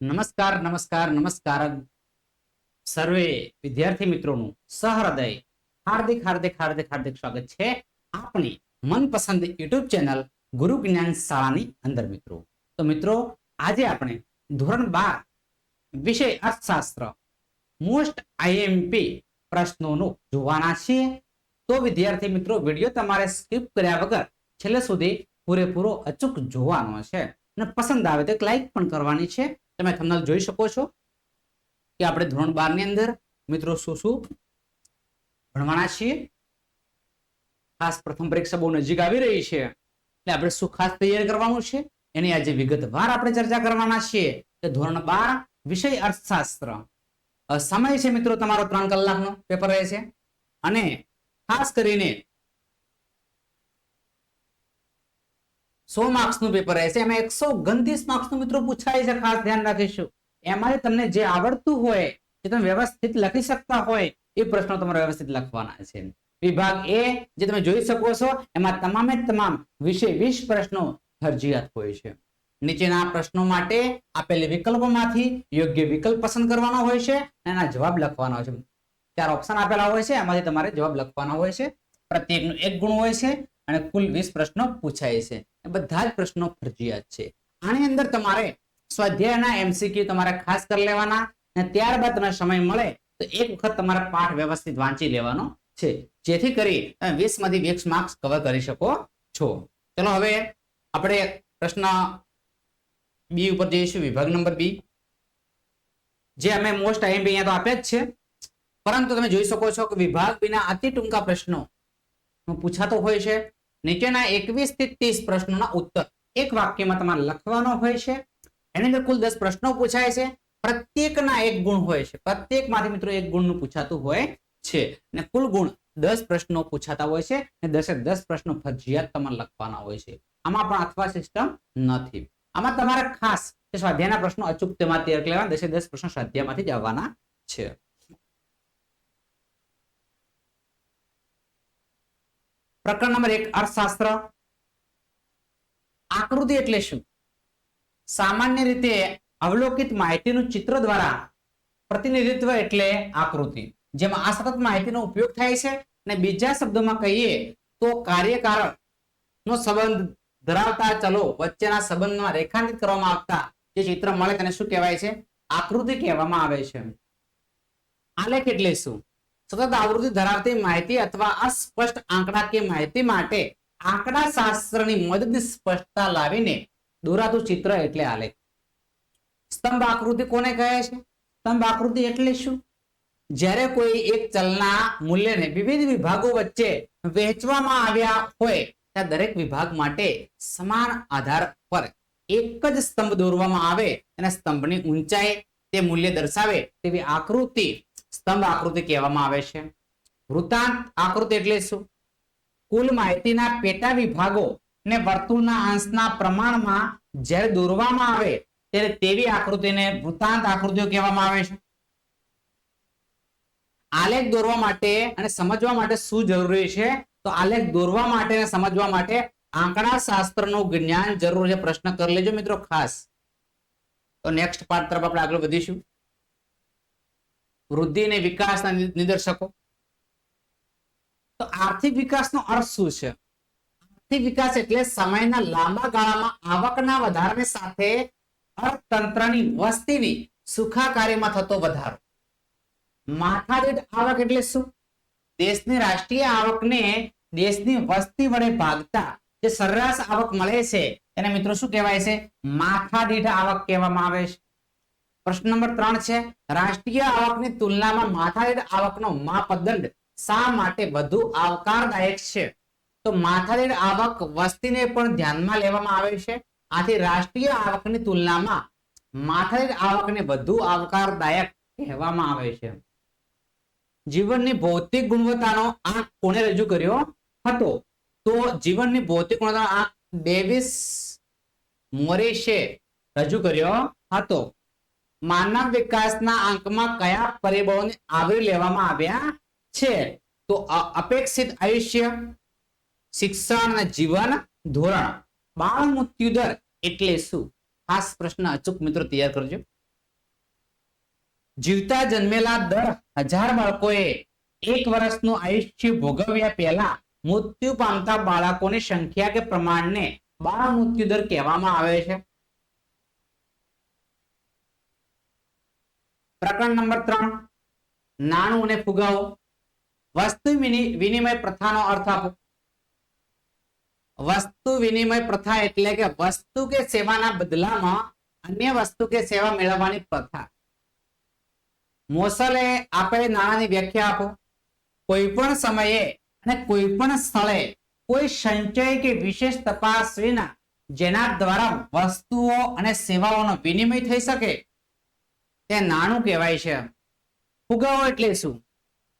નમસ્કાર નમસ્કાર નમસ્કાર. સર્વે વિદ્યાર્થી મિત્રોનું સહૃદય, હાર્દિક હાર્દિક હાર્દિક હાર્દિક સ્વાગત છે આપણી મનપસંદ યુટ્યુબ ચેનલ ગુરુ જ્ઞાન શાળાની અંદર, મિત્રો. તો મિત્રો, આજે આપણે ધોરણ બાર, વિષય અર્થશાસ્ત્ર મોસ્ટ આઈએમપી પ્રશ્નોનું જોવાના છીએ. તો વિદ્યાર્થી મિત્રો, વીડિયો તમારે સ્કીપ કર્યા વગર છેલ્લે સુધી પૂરેપૂરો અચૂક જોવાનો છે. અને પસંદ આવે તો એક લાઈક પણ કરવાની છે. તમે થમનાલ જોઈ શકો છો કે આપણે ધોરણ બારની અંદર મિત્રો શું શું ભણવાના છીએ. ખાસ પ્રથમ પરીક્ષા બહુ નજીક આવી રહી છે. એટલે આપણે શું ખાસ તૈયાર કરવાનું છે? એની આજે વિગતવાર આપણે ચર્ચા કરવાના છીએ. કે ધોરણ બાર વિષય અર્થશાસ્ત્ર. સમય છે મિત્રો તમારો ત્રણ કલાકનો પેપર રહે છે. અને ખાસ કરીને સો માર્ક્સનું પેપર રહેશે એમાં એકસો ઓગણત્રીસ માર્ક્સનું મિત્રો પૂછાય છે, ખાસ ધ્યાન રાખીશું. એમાં તમને જે આવડતું હોય, જે તમે વ્યવસ્થિત લખી શકતા હોય, એ પ્રશ્નો તમારે વ્યવસ્થિત લખવાના છે. વિભાગ એ, જે તમે જોઈ શકો છો, એમાં તમામે તમામ વિશે વીસ પ્રશ્નો ફરજિયાત હોય છે. નીચેના પ્રશ્નો માટે આપેલી વિકલ્પોમાંથી યોગ્ય વિકલ્પ પસંદ કરવાનો હોય છે અને એના જવાબ લખવાનો હોય છે. ચાર ઓપ્શન આપેલા હોય છે, એમાંથી તમારે જવાબ લખવાનો હોય છે. પ્રત્યેકનું એક ગુણ હોય છે અને કુલ વીસ પ્રશ્નો પૂછાય છે. બધા જ પ્રશ્નો ફરજિયાત છે. આની અંદર તમારે સ્વાધ્યાયના એમસીક્યુ તમારે ખાસ કરી લેવાના અને ત્યારબાદ તમને સમય મળે તો એક વખત તમારે પાઠ વ્યવસ્થિત વાંચી લેવાનો છે. જેથી કરી તમે વીસમાંથી વીસ માર્ક્સ કવર કરી શકો છો. ચલો હવે આપણે પ્રશ્ન બી ઉપર જઈશું, વિભાગ નંબર બી. જે અમે મોસ્ટ આઈએમપી અહીંયા તો આપે જ છે. પરંતુ તમે જોઈ શકો છો કે વિભાગ બીના અતિ ટૂંકા પ્રશ્નો. પૂછાતો હોય છે. નીચેના એકવીસથી ત્રીસ પ્રશ્નોના ઉત્તર. એક વાક્યમાં તમારે લખવાનો હોય છે. એની અંદર કુલ દસ પ્રશ્નો પૂછાય છે. પ્રત્યેકના એક ગુણ હોય છે. પ્રત્યેકમાંથી મિત્રો એક ગુણનું પૂછાતું હોય છે. અને કુલ ગુણ દસ પ્રશ્નો પૂછાતા હોય છે. અને દસે દસ પ્રશ્નો ફરજિયાત તમારે લખવાના હોય છે. આમાં પણ અથવા સિસ્ટમ નથી. આમાં તમારે ખાસ સ્વાધ્યાયના પ્રશ્નો અચૂક તેમાં તૈયાર કરી લેવાના, દસે દસ પ્રશ્નો સ્વાધ્યાયમાંથી જ આવવાના છે. પ્રકરણ નંબર એક, અર્થશાસ્ત્ર. આકૃતિ એટલે શું? સામાન્ય રીતે અવલોકિત માહિતીનું ચિત્ર દ્વારા પ્રતિનિધિત્વ એટલે આકૃતિ. જેમાં આ સતત માહિતીનો ઉપયોગ થાય છે અને બીજા શબ્દોમાં કહીએ તો કાર્યકારણ નો સંબંધ ધરાવતા ચલો વચ્ચેના સંબંધમાં રેખાંકિત કરવામાં આવતા જે ચિત્ર મળે તેને શું કહેવાય છે? આકૃતિ કહેવામાં આવે છે. આલેખ એટલે શું? સતત આવૃત્તિ ધરાવતી માહિતી અથવા અસ્પષ્ટ આંકડાકીય માહિતી માટે આંકડા શાસ્ત્રની મદદની સ્પષ્ટતા લાવીને દોરાતું ચિત્ર એટલે આલેખ. સ્તંભ આકૃતિ કોને કહે છે? સ્તંભ આકૃતિ એટલે શું? જ્યારે કોઈ એક ચલના મૂલ્યને વિવિધ વિભાગો વચ્ચે વહેંચવામાં આવ્યા હોય, ત્યાં દરેક વિભાગ માટે સમાન આધાર પર એક જ સ્તંભ દોરવામાં આવે અને સ્તંભની ઊંચાઈ તે મૂલ્ય દર્શાવે તેવી આકૃતિ સ્તંભ આકૃતિ કહેવામાં આવે છે. વૃત્તાંત આકૃતિ એટલે શું? કુલ માહિતીના પેટા વિભાગો ને વર્તુળના અંશના પ્રમાણમાં જ્યારે દોરવામાં આવે ત્યારે તેવી આકૃતિને વૃત્તાંત આકૃતિઓ કહેવામાં આવે છે. આલેખ દોરવા માટે અને સમજવા માટે શું જરૂરી છે? તો આલેખ દોરવા માટે અને સમજવા માટે આંકડા શાસ્ત્રનું જ્ઞાન જરૂર છે. પ્રશ્ન કરી લેજો મિત્રો ખાસ. તો નેક્સ્ટ પાર્ટ તરફ આપણે આગળ વધીશું. વૃદ્ધિ અને વિકાસના નિદર્શકો. તો આર્થિક વિકાસનો અર્થ શું છે? આર્થિક વિકાસ એટલે સમયના લાંબા ગાળામાં આવકના વધારાને સાથે અર્થતંત્રની વસ્તીની સુખાકારીમાં થતો વધારો. માથાદીઠ આવક એટલે શું? દેશની રાષ્ટ્રીય આવકને દેશની વસ્તી વડે ભાગતા જે સરેરાશ આવક મળે છે, એને મિત્રો શું કહેવાય છે? માથાદીઠ આવક કહેવામાં આવે છે. પ્રશ્ન નંબર ત્રણ છે, રાષ્ટ્રીય આવકની તુલનામાં માથાદીઠ આવકનો માપદંડ શા માટે વધુ આવકારદાયક છે? તો માથાદીઠ આવક વસ્તીને પણ ધ્યાનમાં લેવામાં આવે છે. આથી રાષ્ટ્રીય આવકની તુલનામાં માથાદીઠ આવકને વધુ આવકારદાયક કહેવામાં આવે છે. જીવનની ભૌતિક ગુણવત્તાનો આંક કોને રજૂ કર્યો હતો? તો જીવનની ભૌતિક ગુણવત્તાનો આંક ડેવિસ મોરેશે રજૂ કર્યો હતો. માનવ વિકાસના આંકમાં કયા પરિબળોને આવરી લેવામાં આવ્યા છે? તો અપેક્ષિત આયુષ્ય, શિક્ષણ અને જીવન ધોરણ. બાળ મૃત્યુ દર એટલે શું? ખાસ પ્રશ્ન અચૂક મિત્રો તૈયાર કરજો. જીવતા જન્મેલા દર હજાર બાળકોએ એક વર્ષનું આયુષ્ય ભોગવ્યા પહેલા મૃત્યુ પામતા બાળકોની સંખ્યા કે પ્રમાણને બાળ મૃત્યુ દર કહેવામાં આવે છે. પ્રકરણ નંબર ત્રણ. નાણું અને ફુગાવો. વસ્તુ વિનિમય પ્રથાનો અર્થ આપો. વસ્તુ વિનિમય પ્રથા એટલે કે વસ્તુ કે સેવાના બદલામાં અન્ય વસ્તુ કે સેવા મેળવવાની પ્રથા. મોસલે આપેલ નાણાંની વ્યાખ્યા આપો. કોઈ પણ સમયે અને કોઈ પણ સ્થળે કોઈ સંચય કે વિશેષ તપાસ વિના જેના દ્વારા વસ્તુઓ અને સેવાઓનો વિનિમય થઈ શકે તે નાણું કહેવાય છે. ફુગાવો એટલે શું?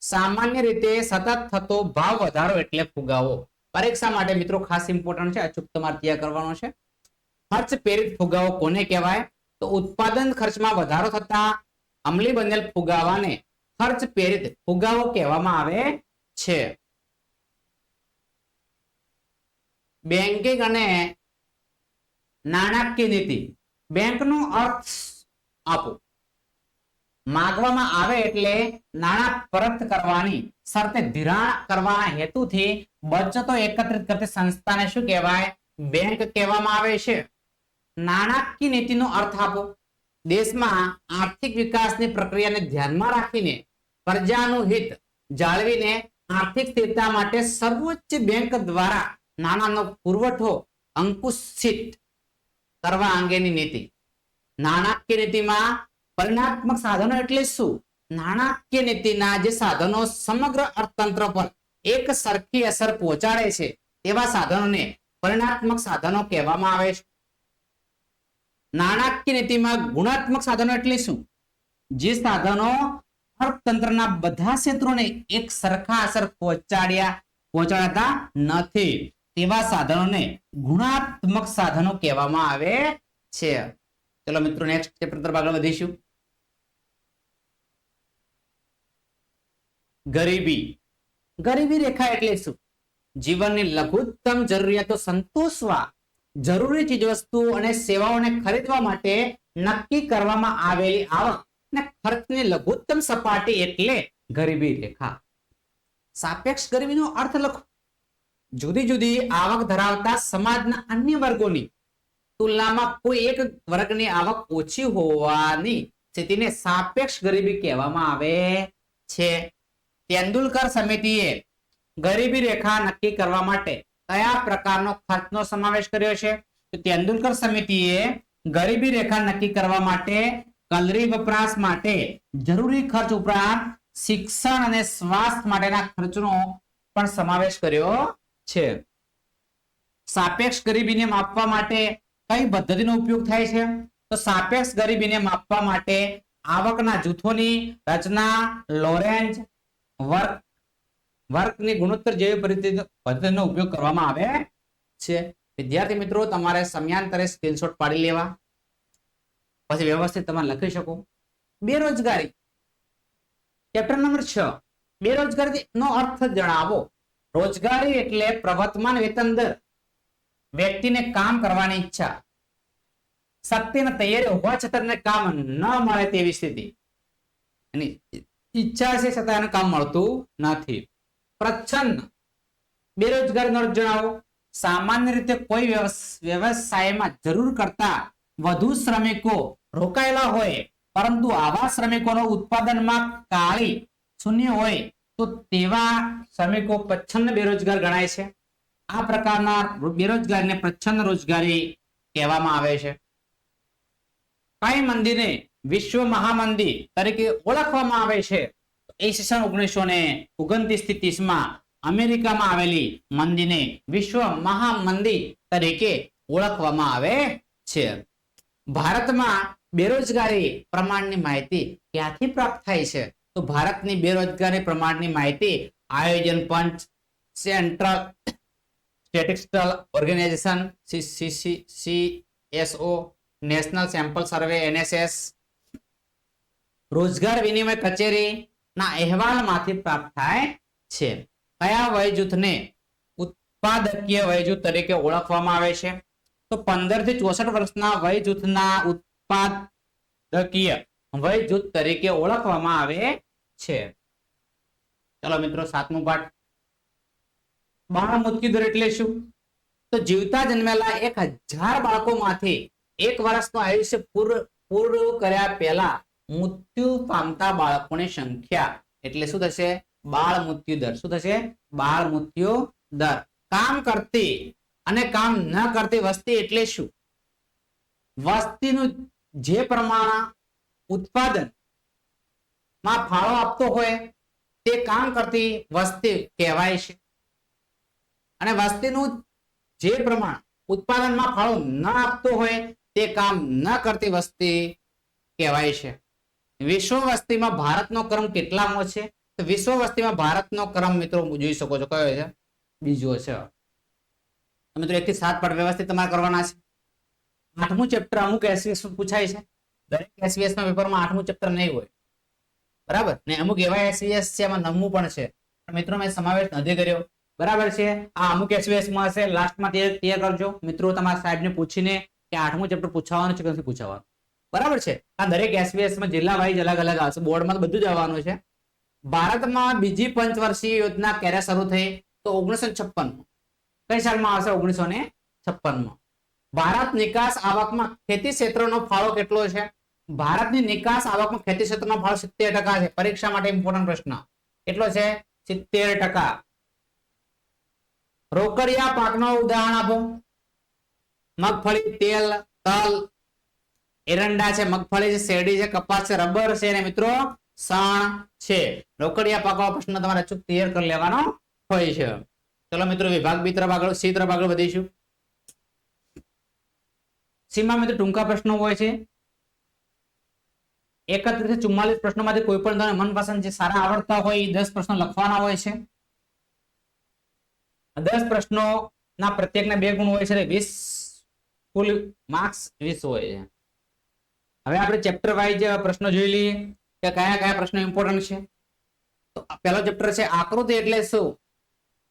સામાન્ય રીતે સતત થતો ભાવ વધારો એટલે ફુગાવો. પરીક્ષા માટે મિત્રો ખાસ ઇમ્પોર્ટન્ટ છે. અચૂક તમારે ત્યાં કરવાનો છે. ખર્ચ પ્રેરિત ફુગાવો કોને કહેવાય? તો ઉત્પાદન ખર્ચમાં વધારો થતા અમલી બનેલ ફુગાવાને ખર્ચ પ્રેરિત ફુગાવો કહેવામાં આવે છે. બેન્કિંગ અને નાણાકીય નીતિ. બેંકનો અર્થ આપો. માગવામાં આવે એટલે નાણાં પરત કરવાની, શરતે ધિરાણ કરવાના હેતુથી બચતો એકત્રિત કરતી સંસ્થાને શું કહેવાય? બેંક કહેવામાં આવે છે. નાણાકીય નીતિનો અર્થ આપો. દેશમાં આર્થિક વિકાસની પ્રક્રિયાને ધ્યાનમાં રાખીને પ્રજાનું હિત જાળવીને આર્થિક સ્થિરતા માટે સર્વોચ્ચ બેંક દ્વારા નાણાંનો પુરવઠો અંકુશિત કરવા અંગેની નીતિ. નાણાકીય નીતિમાં પરિણાત્મક સાધનો એટલે શું? નાણાકીય નીતિના જે સાધનો સમગ્ર અર્થતંત્ર પર એક સરખી અસર પહોંચાડે છે તેવા સાધનોને પરિણાત્મક સાધનો કહેવામાં આવે છે. નાણાકીય નીતિમાં ગુણાત્મક સાધનો એટલે શું? જે સાધનો અર્થતંત્રના બધા ક્ષેત્રોને એક સરખા અસર પહોંચાડ્યા, પહોંચાડતા નથી, તેવા સાધનોને ગુણાત્મક સાધનો કહેવામાં આવે છે. ચલો મિત્રો નેક્સ્ટ ચેપ્ટર તરફ આગળ વધીશું. ગરીબી. ગરીબી રેખા એટલે શું? જીવનની લઘુત્તમ જરૂરિયાતો સંતોષવા, જરૂરી ચીજવસ્તુઓ અને સેવાઓને ખરીદવા માટે નક્કી કરવામાં આવેલી આવક અને ખર્ચની લઘુત્તમ સપાટી એટલે ગરીબી રેખા. સાપેક્ષ ગરીબીનો અર્થ લખો. જુદી જુદી આવક ધરાવતા સમાજના અન્ય વર્ગોની તુલનામાં કોઈ એક વર્ગની આવક ઓછી હોવાની સ્થિતિને સાપેક્ષ ગરીબી કહેવામાં આવે છે. તેંડુલકર સમિતિએ ગરીબી રેખા નક્કી કરવા માટે કયા પ્રકારનો ખર્ચનો સમાવેશ કર્યો છે? તેંડુલકર સમિતિએ ગરીબી રેખા નક્કી કરવા માટે કલરી વપરાશ માટે જરૂરી ખર્ચ ઉપરાંત શિક્ષણ અને સ્વાસ્થ્ય માટેના ખર્ચનો પણ સમાવેશ કર્યો છે. સાપેક્ષ ગરીબીને માપવા માટે કઈ પદ્ધતિનો ઉપયોગ થાય છે? તો સાપેક્ષ ગરીબીને માપવા માટે આવકના જૂથોની રચના, લોરેન્જ વર્ક, વર્કની ગુણોત્તર જેવી પરિસ્થિતિ, પદ્ધતિનો ઉપયોગ કરવામાં આવે છે. વિદ્યાર્થી મિત્રો, તમારે સમયાંતરે સ્ક્રીનશોટ પાડી લેવા. પછી વ્યવસ્થિત તમે લખી શકો. બેરોજગારી. ચેપ્ટર નંબર છ. બેરોજગારી નો અર્થ જણાવો. રોજગારી એટલે પ્રવર્તમાન વેતન દર. વ્યક્તિને કામ કરવાની ઈચ્છા. શક્તિને તૈયારી હોવા છતાં કામ ન મળે તેવી સ્થિતિ. ઈચ્છા છે છતાં એને કામ મળતું નથી. પ્રચ્છન્ન. બેરોજગારીનો અર્થ જણાવો. સામાન્ય રીતે કોઈ વ્યવસ- વ્યવસાયમાં જરૂર કરતા વધુ શ્રમિકો રોકાયેલા હોય, પરંતુ આવા શ્રમિકોનો ઉત્પાદનમાં કાળી શૂન્ય હોય, તો તેવા શ્રમિકો પ્રચ્છન્ન બેરોજગાર ગણાય છે. આ પ્રકારના બેરોજગારીને પ્રચ્છન્ન રોજગારી કહેવામાં આવે છે. કઈ મંદિરને વિશ્વ મહામંદિર તરીકે ઓળખવામાં આવે છે. ઈસવીસન ઓગણીસો ને ઓગણત્રીસથી ત્રીસમાં અમેરિકામાં આવેલી મંદિરને વિશ્વ મહામંદિર તરીકે ઓળખવામાં આવે છે. ભારતમાં બેરોજગારી પ્રમાણની માહિતી ક્યાંથી પ્રાપ્ત થાય છે? તો ભારતની બેરોજગારી પ્રમાણની માહિતી આયોજન પંચ, central statistical organisation CSO national sample survey NSS રોજગાર વિનિમય કચેરી ના અહેવાલમાંથી પ્રાપ્ત થાય છે. કયા વય જૂથને ઉત્પાદકીય વય તરીકે ઓળખવામાં આવે છે? તો પંદરથી ચોસઠ વર્ષના વય જૂથના ઉત્પાદકીય વય જૂથ તરીકે ઓળખવામાં આવે છે. ચલો મિત્રો, સાતમું પાઠ. બાળ મૃત્યુ દર એટલે શું? તો જીવતા જન્મેલા એક હજાર બાળકોમાંથી એક વર્ષનું આયુષ્ય પૂર્ણ પૂરું કર્યા પહેલા મૃત્યુ પામતા બાળકોની સંખ્યા. એટલે શું થશે? બાળ મૃત્યુ દર. શું થશે? બાળ મૃત્યુ દર. કામ કરતી અને કામ ન કરતી વસ્તી એટલે શું? વસ્તીનું જે પ્રમાણ ઉત્પાદનમાં ફાળો આપતો હોય, તે કામ કરતી વસ્તી કહેવાય છે. અને વસ્તીનું જે પ્રમાણ ઉત્પાદનમાં ફાળો ન આપતો હોય, તે કામ ન કરતી વસ્તી કહેવાય છે. વિશ્વ વસ્તીમાં ભારતનો ક્રમ કેટલામો છે? તો વિશ્વ વસ્તીમાં ભારતનો ક્રમ મિત્રો જોઈ શકો છો. કયો છે? બીજો છે. મિત્રો એક થી સાત પાઠ વ્યવસ્થિત તમારે કરવાના છે. આઠમું ચેપ્ટર અમુક એસવીએસ પૂછાય છે. દરેક એસવીએસ ના પેપરમાં આઠમું ચેપ્ટર નહીં હોય. બરાબર? ને અમુક એવા એસવીએસ છે, એમાં નવમું પણ છે. મિત્રો મેં સમાવેશ નથી કર્યો. બરાબર છે? આ અમુક એસવીએસમાં હશે. લાસ્ટમાં તે કરજો. મિત્રો તમારા સાહેબને પૂછીને કે આઠમું ચેપ્ટર પૂછાવાનું છે કે નથી પૂછવાનું? બરાબર છે? આ દરેક એસબીએસમાં જિલ્લા વાઇઝ અલગ અલગ આવશે. બોર્ડમાં બધું જ આવવાનું છે. ભારતમાં બીજી પંચવર્ષીય યોજના ક્યારે શરૂ થઈ? તો ઓગણીસો છપ્પન કઈ સાલમાં આવશે ઓગણીસો ને ભારત નિકાસ આવકમાં ખેતી ક્ષેત્રનો ફાળો કેટલો છે? ભારતની નિકાસ આવકમાં ખેતી ક્ષેત્રનો ફાળો સિત્તેર ટકા છે. પરીક્ષા માટે ઇમ્પોર્ટન્ટ પ્રશ્ન. કેટલો છે? સિત્તેર ટકા. રોકડિયા પાકનો ઉદાહરણ આપો. મગફળી, તેલ, તલ એરંડા છે, મગફળી છે, શેરડી છે, કપાસ છે, રબર છે અને મિત્રો, સણ છે. રોકડિયા પાકવા પ્રશ્ન તમારે અચૂક ક્લિયર કરી લેવાનો હોય છે. ચલો મિત્રો, વિભાગ બી તરફ આગળ, સી તરફ આગળ વધીશું. સીમાં મિત્રો ટૂંકા પ્રશ્નો હોય છે. એકત્રીસ ચુમ્માલીસ પ્રશ્નોમાંથી કોઈ પણ તમને મનપસંદ જે સારા આવડતા હોય એ દસ પ્રશ્નો લખવાના હોય છે. દસ પ્રશ્નો ના પ્રત્યેકના બે ગુણ હોય છે વીસ, કુલ માર્ક્સ વીસ હોય છે. હવે આપણે ચેપ્ટર વાઇઝ પ્રશ્નો જોઈ લઈએ કે કયા કયા પ્રશ્નો ઇમ્પોર્ટન્ટ છે. તો પહેલો ચેપ્ટર છે આકૃતિ એટલે શું?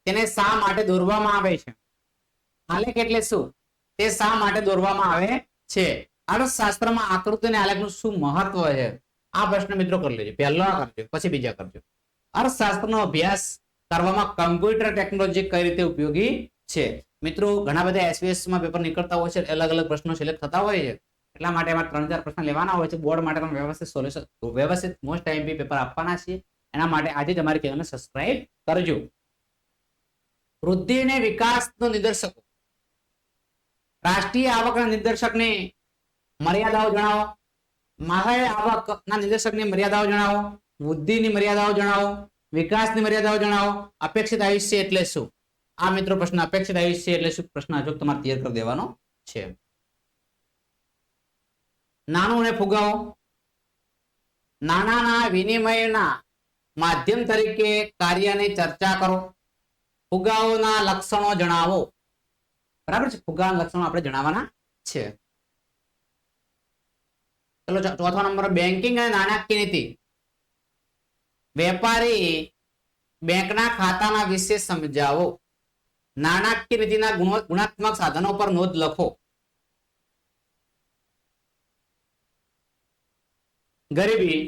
તેને શા માટે દોરવામાં આવે છે? આલેખ એટલે શું? તે શા માટે દોરવામાં આવે છે? અર્થશાસ્ત્રમાં આકૃતિ અને આલેખનું શું મહત્વ છે? આ પ્રશ્ન મિત્રો કરી લેજો. પહેલો કરજો, પછી બીજા કરજો. અર્થશાસ્ત્રનો અભ્યાસ કરવામાં કમ્પ્યુટર ટેકનોલોજી કઈ રીતે ઉપયોગી છે? મિત્રો, ઘણા બધા એસવીએસમાં પેપર નીકળતા હોય છે અલગ અલગ પ્રશ્નો સિલેક્ટ થતા હોય છે. એટલા માટે એમાં ત્રણ ચાર પ્રશ્ન લેવાના હોય છે. બોર્ડ માટે તમે વ્યવસ્થિત સોલ્યુશન વ્યવસ્થિત મોસ્ટ ટાઈમ પેપર આપવાના છે. એના માટે આજે જ ચેનલને સબસ્ક્રાઇબ કરજો. વૃદ્ધિ અને વિકાસનો નિદર્શકો. રાષ્ટ્રીય આવકના નિર્દેશકની મર્યાદાઓ જણાવો. માહે આવકના નિદર્શકની મર્યાદાઓ જણાવો. વૃદ્ધિની મર્યાદાઓ જણાવો. વિકાસની મર્યાદાઓ જણાવો. અપેક્ષિત આયુષ્ય એટલે શું? આ મિત્રો પ્રશ્ન અપેક્ષિત આયુષ્ય એટલે શું? પ્રશ્ન હજુ તમારે ક્લિયર કરી દેવાનો છે. નાણું અને ફુગાવો. નાનાના વિનિમયના માધ્યમ તરીકે કાર્યની ચર્ચા કરો. ફુગાઓના લક્ષણો જણાવો. બરાબર છે? ફુગાના લક્ષણો આપણે જણાવવાના છે. ચલો ચોથો નંબર બેન્કિંગ અને નાણાકીય નીતિ. વેપારી બેંકના ખાતાના વિશે સમજાવો. નાણાકીય નીતિના ગુણાત્મક સાધનો પર નોંધ લખો. ગરીબી.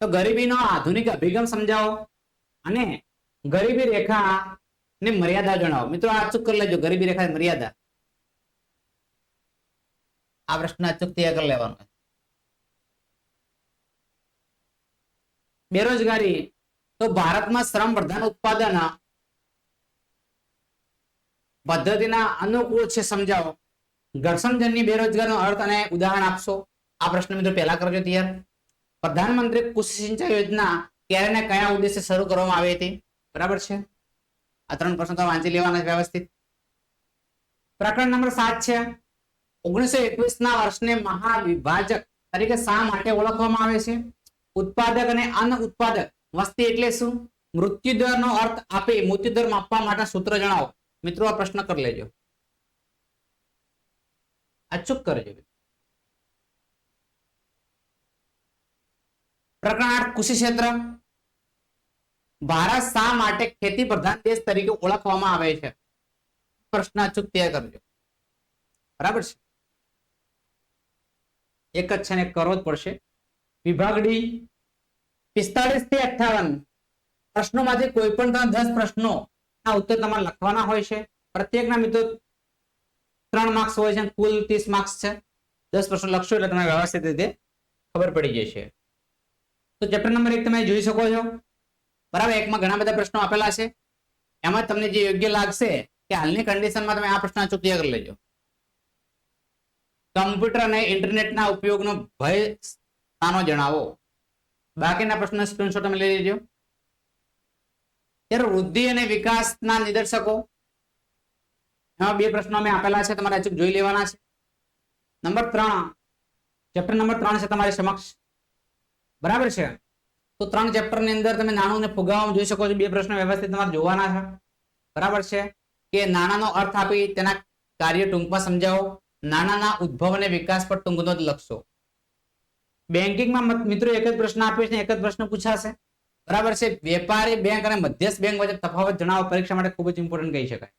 તો ગરીબીનો આધુનિક અભિગમ સમજાવો અને ગરીબી રેખા ને મર્યાદા જણાવો. મિત્રો આ અચૂક કરી લેજો. ગરીબી રેખા મર્યાદા. આ પ્રશ્ન અચૂક તૈયાર કરી લેવાનો બેરોજગારી. તો ભારતમાં શ્રમ પ્રધાન ઉત્પાદન પદ્ધતિના અનુકૂળ છે સમજાવો. ઘર્ષણજન્ય બેરોજગારનો અર્થ અને ઉદાહરણ આપશો. આ પ્રશ્ન મિત્રો પહેલા કરજો તૈયાર. પ્રધાનમંત્રી કૃષિ સિંચાઈ યોજના ક્યારે ને કયા ઉદ્દેશ્ય શરૂ કરવામાં આવી હતી? બરાબર છે? આ ત્રણ પ્રશ્નો તો વાંચી લેવાના વ્યવસ્થિત. પ્રકરણ નંબર સાત છે. ઓગણીસો એકવીસ ના વર્ષને મહાવિભાજક તરીકે શા માટે ઓળખવામાં આવે છે? ઉત્પાદક અને અન્ન ઉત્પાદક વસ્તી એટલે શું? મૃત્યુદર નો અર્થ આપે, મૃત્યુદર માપવા માટે સૂત્ર જણાવો. મિત્રો, આ પ્રશ્ન કરી લેજો. અચૂક કરજો પ્રકરણ આઠ કૃષિ ક્ષેત્ર. ભારત શા માટે ખેતી પ્રધાન દેશ તરીકે ઓળખવામાં આવે છે? પ્રશ્ન અચૂક તૈયાર કરજો. બરાબર છે? એક જ છે ને કરવો જ પડશે. વિભાગ ડી, પિસ્તાળીસથી અઠાવન પ્રશ્નોમાંથી કોઈ પણ ત્રણ દસ પ્રશ્નો ના ઉત્તર તમારે લખવાના હોય છે. પ્રત્યેકના મિત્રો ત્રણ માર્ક્સ હોય છે કુલ ત્રીસ માર્ક્સ છે. દસ પ્રશ્નો લખશો એટલે તમને વ્યવસ્થિત રીતે ખબર પડી જશે. તો ચેપ્ટર નંબર એક તમે જોઈ શકો છો. બરાબર, એકમાં ઘણા બધા પ્રશ્નો આપેલા છે. એમાં તમને જે યોગ્ય લાગશે કે હાલની કન્ડિશનમાં તમે આ પ્રશ્ન અચૂક કરી લેજો. કમ્પ્યુટર અને ઇન્ટરનેટના ઉપયોગનો ભય સ્થાનો જણાવો. બાકીના પ્રશ્ન સ્ક્રીનશોટ તમે લઈ લેજો. ત્યારે વૃદ્ધિ અને વિકાસના નિદર્શકો. એમાં બે પ્રશ્નો અમે આપેલા છે, તમારે અચૂક જોઈ લેવાના છે. નંબર ત્રણ ચેપ્ટર નંબર ત્રણ છે તમારી સમક્ષ. બરાબર છે? તો ત્રણ ચેપ્ટરની અંદર તમે નાણું ફુગાવામાં જોઈ શકો છો. બે પ્રશ્નો વ્યવસ્થિત તમારે જોવાના છે. બરાબર છે? કે નાણાંનો અર્થ આપી તેના કાર્ય ટૂંકમાં સમજાવો. નાણાંના ઉદ્ભવ અને વિકાસ પર ટૂંકનો લખશો. બેન્કિંગમાં મિત્રો એક જ પ્રશ્ન આપ્યો છે, એક જ પ્રશ્ન પૂછાશે. બરાબર છે? વેપારી બેંક અને મધ્યસ્થ બેંક વચ્ચે તફાવત જણાવો. પરીક્ષા માટે ખૂબ જ ઇમ્પોર્ટન્ટ કહી શકાય.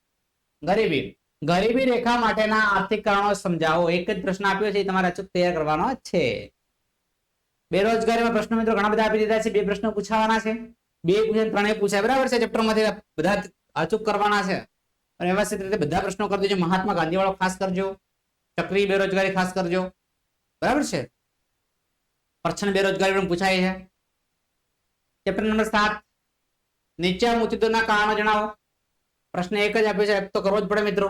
ગરીબી. ગરીબી રેખા માટેના આર્થિક કારણો સમજાવો. એક જ પ્રશ્ન આપ્યો છે તમારે અચૂક તૈયાર કરવાનો છે. બેરોજગારીમાં પ્રશ્નો મિત્રો ઘણા બધા આપી દીધા છે. બે પ્રશ્નો પૂછાવાના છે. બે પૂછે ત્રણેય પૂછાય. બરાબર છે? ચેપ્ટરમાંથી બધા અચૂક કરવાના છે. અને વ્યવસ્થિત રીતે બધા પ્રશ્નો કરી દેજો. મહાત્મા ગાંધી વાળો ખાસ કરજો. ચક્રી બેરોજગારી ખાસ કરજો. બરાબર છે? પરછન બેરોજગારી પણ પૂછાય છે. ચેપ્ટર નંબર સાત. નીચે મૃત્યુદોના કારણો જણાવો. પ્રશ્ન એક જ આપ્યો છે. એક તો કરવો જ પડે મિત્રો.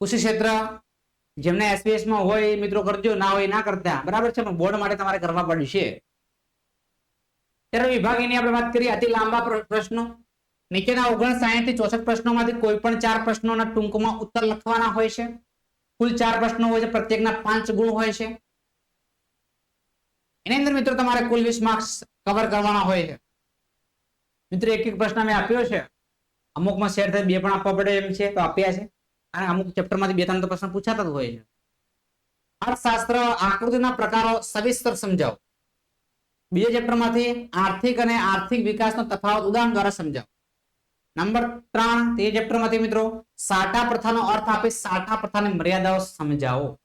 કૃષિ ક્ષેત્ર જેમને એસપીએસમાં હોય મિત્રો કરજો, ના હોય ના કરતા. બરાબર છે, પણ બોર્ડ માટે તમારે કરવા પડશે ત્યારે વિભાગ એની આપણે વાત કરીએ, અતિ લાંબા પ્રશ્નો. નીચેના ઓગણસાઠથી ચોસઠ પ્રશ્નોમાંથી કોઈ પણ ચાર પ્રશ્નોના ટૂંકમાં ઉત્તર લખવાના હોય છે. કુલ ચાર પ્રશ્નો હોય છે, પ્રત્યેકના પાંચ ગુણ હોય છે. એની અંદર મિત્રો તમારે કુલ વીસ માર્ક્સ કવર કરવાના હોય છે. મિત્રો એક એક પ્રશ્ન મેં આપ્યો છે. અમુકમાં શેર થઈ બે પણ આપવા પડે એમ છે, તો આપ્યા છે. અને અમુક ચેપ્ટરમાંથી બે ત્રણ પ્રશ્ન પૂછાતા જ હોય છે. અર્થશાસ્ત્ર, આકૃતિના પ્રકારો સવિસ્તર સમજાવો. બીજા ચેપ્ટરમાંથી આર્થિક અને આર્થિક વિકાસનો તફાવત ઉદાહરણ દ્વારા સમજાવો. નંબર ત્રણ, તે ચેપ્ટરમાંથી મિત્રો, સાટા પ્રથાનો અર્થ આપી સાટા પ્રથાની મર્યાદાઓ સમજાવો.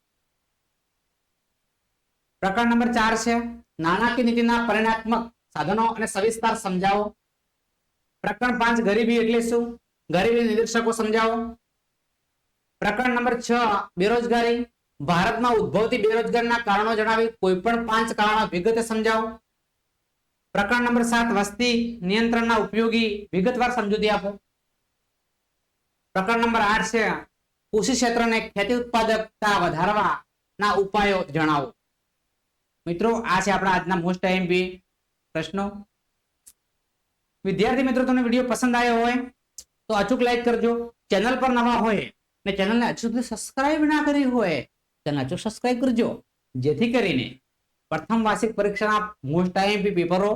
પ્રકરણ નંબર ચાર છે, નાણાકીય નીતિના પરિણાત્મક સાધનો અને સવિસ્તાર સમજાવો. પ્રકરણ પાંચ, ગરીબી એટલે શું? ગરીબી નિરીક્ષકો સમજાવો. પ્રકરણ નંબર છ, બેરોજગારી. ભારતમાં ઉદ્ભવતી બેરોજગારીના કારણો જણાવી કોઈ પણ પાંચ કારણો વિગતે સમજાવો. પ્રકરણ નંબર સાત, વસ્તી નિયંત્રણના ઉપયોગી વિગતવાર સમજૂતી આપો. પ્રકરણ નંબર આઠ છે, કૃષિ ક્ષેત્રને ખેતી ઉત્પાદકતા વધારવાના ઉપાયો જણાવો. મિત્રો, આ છે આપણા આજના મોસ્ટ એમપી પ્રશ્નો. વિદ્યાર્થી મિત્રો, તમને વીડિયો પસંદ આવ્યો હોય તો અચૂક લાઈક કરજો. ચેનલ પર નવા હોય ને ચેનલને હજુ સુધી સબસ્ક્રાઇબ ના કરી હોય ચેનલ હજુ સબસ્ક્રાઇબ કરજો. જેથી કરીને પ્રથમ વાર્ષિક પરીક્ષાના મોસ્ટ આઈએમપી પેપરો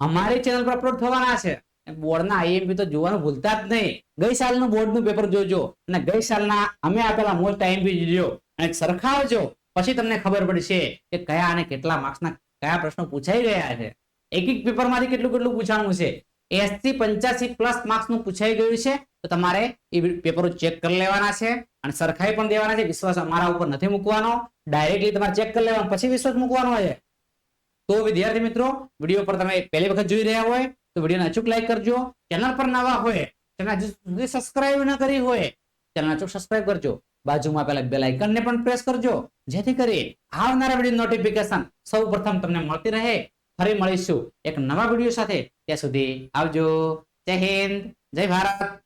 અમારી ચેનલ પર અપલોડ થવાના છે. બોર્ડના આઈએમપી તો જોવાનું ભૂલતા જ નહીં. ગઈ સાલનું બોર્ડનું પેપર જોજો અને ગઈ સાલના અમે આપેલા મોસ્ટ આઈએમપી જોજો અને સરખાવજો. પછી તમને ખબર પડશે કે કયા અને કેટલા માર્ક્સના કયા પ્રશ્નો પૂછાઈ ગયા છે. એક એક પેપરમાંથી કેટલું કેટલું પૂછાણું છે. એસી પંચ્યાસી પ્લસ માર્ક્સનું પૂછાઈ ગયું છે. તો તમારે એ પેપરો ચેક કરી લેવાના છે અને સરખાઈ પણ દેવાના છે. વિશ્વાસ અમારા ઉપર નથી મૂકવાનો. ડાયરેક્ટલી તમારે ચેક કરી લેવાનો. પછી વિશ્વાસ મૂકવાનો છે તો વિદ્યાર્થી મિત્રો વીડિયો પર તમે પહેલી વખત જોઈ રહ્યા હોય, તો વિડીયોને અચૂક લાઈક કરજો. ચેનલ પર નવા હોય ચેનલ હજુ સુધી સબસ્ક્રાઇબ ન કરી હોય ચેનલ અચૂક સબસ્ક્રાઇબ કરજો. બાજુમાં પેલા બેલ આઇકનને પણ પ્રેસ કરજો. જેથી કરી આવનારા વીડિયો નોટિફિકેશન સૌ પ્રથમ તમને મળતી રહે. ફરી મળીશું એક નવા વીડિયો સાથે. ત્યાં સુધી આવજો. જય હિન્દ. જય ભારત.